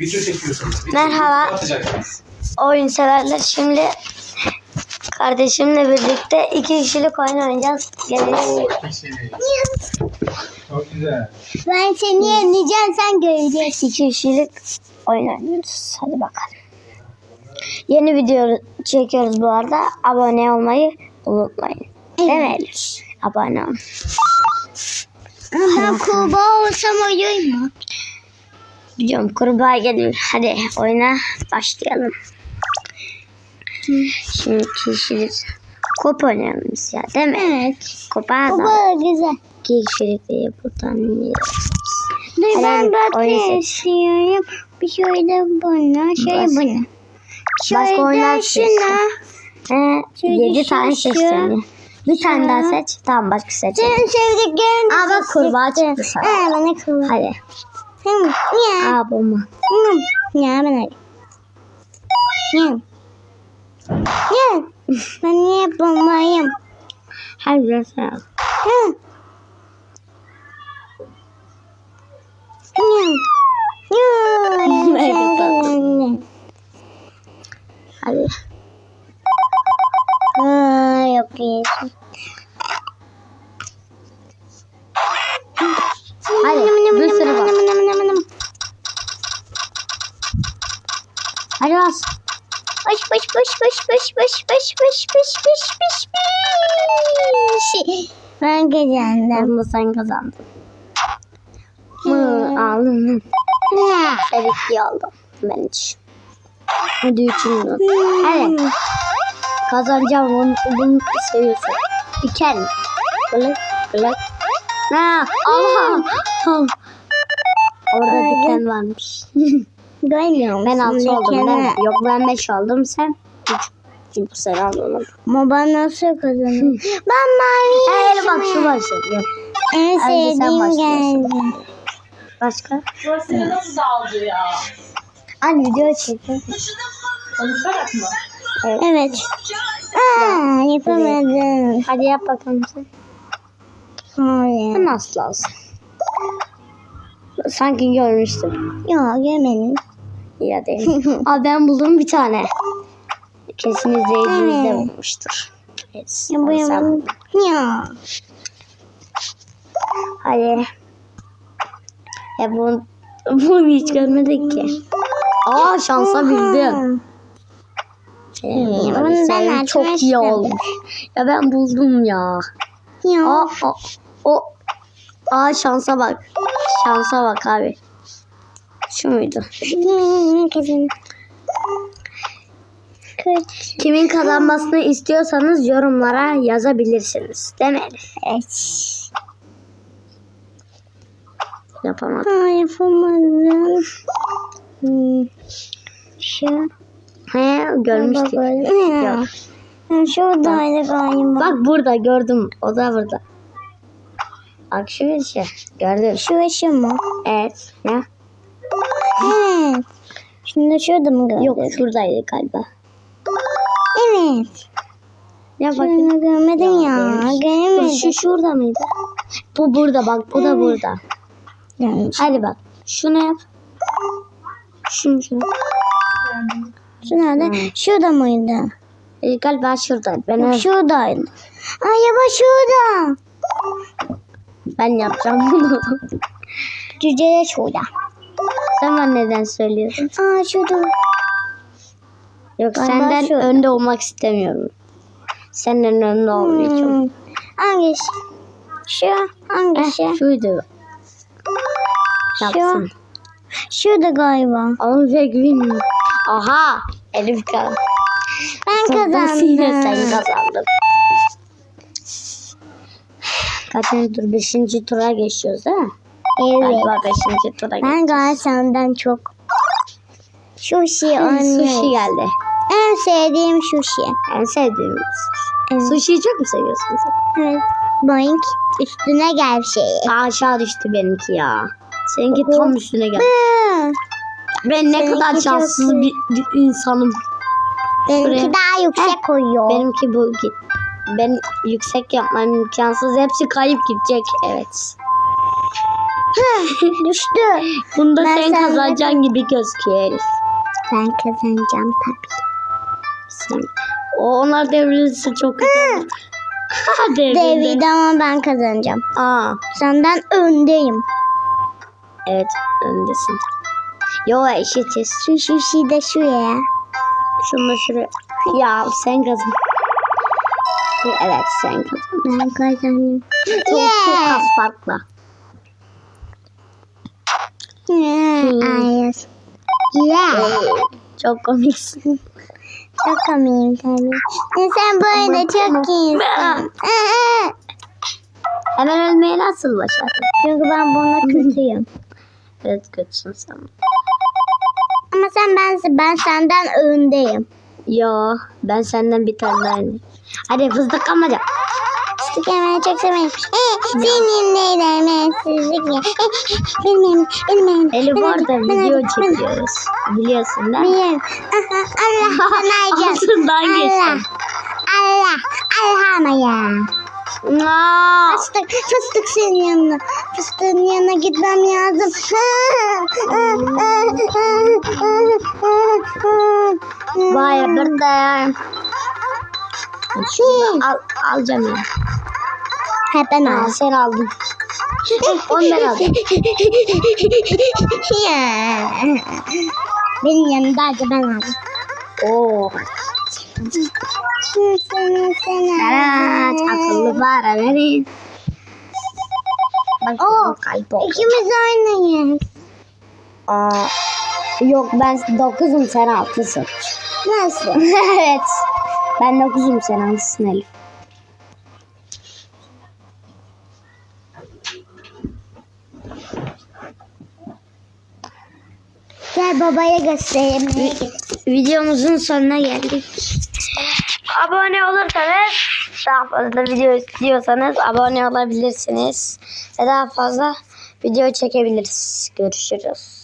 Video çekiyorsunuz. Video Merhaba. Atacaksınız. Oyun severler. Şimdi kardeşimle birlikte iki kişilik oyun oynayacağız. Gelin. Oo. Çok güzel. Ben seni yeneceğim sen göreceksin. İki kişilik oyun oynuyoruz. Hadi bakalım. Yeni video çekiyoruz bu arada. Abone olmayı unutmayın. Mi Elif? Abone olun. Ben kurbağa olsam olur mu? Biliyorum kurbağa geliyor. Hadi oyuna başlayalım. Şimdi kişilik kop oynayalım biz ya değil mi? Evet. Kopa da Kurbağa güzel. kişilik diye buradan yiyoruz. Dur ben seç. istiyorum. Bir şöyle buna, şöyle Bas. buna. Başka oyunlar Şöyle şuna. Şöyle yedi tane seçtim. Bir tane daha seç. Tamam başka seç. Senin sevdiklerini Aa, bak kurbağa çıktı sana. Aa bana kurbağa. Hadi. Nyam, nyam. Ah, bom. Nyam, nyam, nyam. Nyam. Nyam. Mana ya bom ayam? Hai, Nyam. Nyam. Nyam. Nyam. Hai. Hai, oke. Baş baş baş baş baş baş baş baş baş baş baş. Ben kazandım. Bunu sen kazandın. Mı aldın. Ya. Ben ikiyi aldım. Ben üç. Hadi üçüncü. Hadi. Kazanacağım bunu, bunu seviyorsun. Diken. Bılık bılık. Ha, Allah. Tamam. Orada diken varmış. Görmüyor ben musun altı oldum. dükkanı? Ben, yok ben beş oldum. Sen üç. Çünkü sen aldın. Ama ben nasıl kazandım? ben mavi Hey bak şu başladı. En sevdiğim geldi. Başka? Burası nasıl dağıldı ya? Anne video çekiyor. Konuşarak mı? Evet. Aa, yapamadım. Hadi yap bakalım sen. Hayır. Nasıl olsun? Sanki görmüştüm. Yok yemedim. Ya değil. Aa ben buldum bir tane. Kesin izleyicimiz de bulmuştur. Evet. Ya bu sen. Ya. Hadi. Ya bunu, bunu hiç görmedik ki. Aa şansa bildim. Hadi ben senin çok iyi olmuş. Ya ben buldum ya. Ya. Aa, o, o, aa şansa bak. Şansa bak abi. Şu muydu? Kimin kazanmasını istiyorsanız yorumlara yazabilirsiniz. Değil mi? Evet. Yapamadım. Aa, yapamadım. Hmm. Şu. He görmüştük. Yok. Ha, Şuradaydı galiba. Bak burada gördüm. O da burada. Bak şu işte. Gördün. Şu şu mu? Evet. Ya. Evet. Şimdi şurada mı gördün? Yok şuradaydı galiba. Evet. Ya bakın. Şunu görmedim ya. Dur, Göremedim. Şu şurada mıydı? Bu burada bak. Bu da burada. Görmüş. Hadi bak. Şunu yap. Şunu şunu. Şu nerede? Hmm. Şurada mıydı? E, galiba şurada. Ben, Yok, şuradaydı. Ay ya bak şurada. ben yapacağım bunu. Cüce de şurada. Sen bana neden söylüyorsun? Aa şurada. Yok Galiba senden şurada. önde olmak istemiyorum. Senden önde olmayacağım. Hmm. Hangisi? Şu hangisi? Eh, şuydu. Yapsın. Şurada galiba. Ama pek bilmiyorum. Aha. Elif kazandı. Ben Yine sen kazandım. kazandın. Kaçıncı tur? Beşinci tura geçiyoruz değil mi? Evet. Galiba beşinci tura geçiyoruz. Ben galiba senden çok. Sushi Sushi oynuyoruz. geldi. En sevdiğim sushi. En sevdiğimiz. Evet. Sushi'yi çok mu seviyorsun sen? Evet. Boink üstüne gel şeyi. Aa, aşağı düştü benimki ya. Seninki tam üstüne geldi. Ben ne Seninki kadar şanssız bir, insanım. Benimki Şuraya. daha yüksek koyuyor. Benimki bu git. Ben yüksek yapmam imkansız. Hepsi kayıp gidecek. Evet. Düştü. Bunda Ben sen kazanacaksın gibi gözüküyor Elif. Ben kazanacağım tabii. Sen. O onlar devrilirse çok. Ha devrildi. Deviydi ama ben kazanacağım. Aa, Senden öndeyim. evet öndesin. Yo eşitiz. Şu şu şey de şuraya. Şunu da şuraya. Ya sen kazan. Evet sen kazan. Ben kazanayım. Çok, çok az farkla. Hayır. Yeah. Çok komiksin. Çok komiyim tabii. Sen bu oyunda çok iyisin. Hemen ölmeye nasıl başardın? Çünkü ben buna kötüyüm. Evet kötüsün sen. Ama sen ben ben senden öndeyim. Yo ben senden bir tane daha. Hadi fıstık almaca. Fıstık yemeği çok severim. Ee, senin neylemezsizlik ya. Ee, bilmem, bilmem. Bilmem, orada bilmem, video çekiyoruz. Biliyorsun değil mi? Biliyorum. Allah sanayacağım. Altından Allah. geçtim. Allah. Allah'ıma ya. Aa, Fıstık, fıstık senin yanına. Fıstığın yanına gitmem lazım. Vay burada. Şunu al, alacağım ya. Hep ben aldım. sen aldın. Onu ben aldım. Benim yanımdaydı ben aldım. Oo. Evet akıllı para verin. Bak Oo, kayboldu. İkimiz aynıyız. Aa, yok ben dokuzum sen altısın. Nasıl? evet. Ben dokuzum sen altısın Elif. Gel babaya göstereyim. Videomuzun sonuna geldik. Abone olursanız daha fazla video istiyorsanız abone olabilirsiniz. Ve daha fazla video çekebiliriz. Görüşürüz.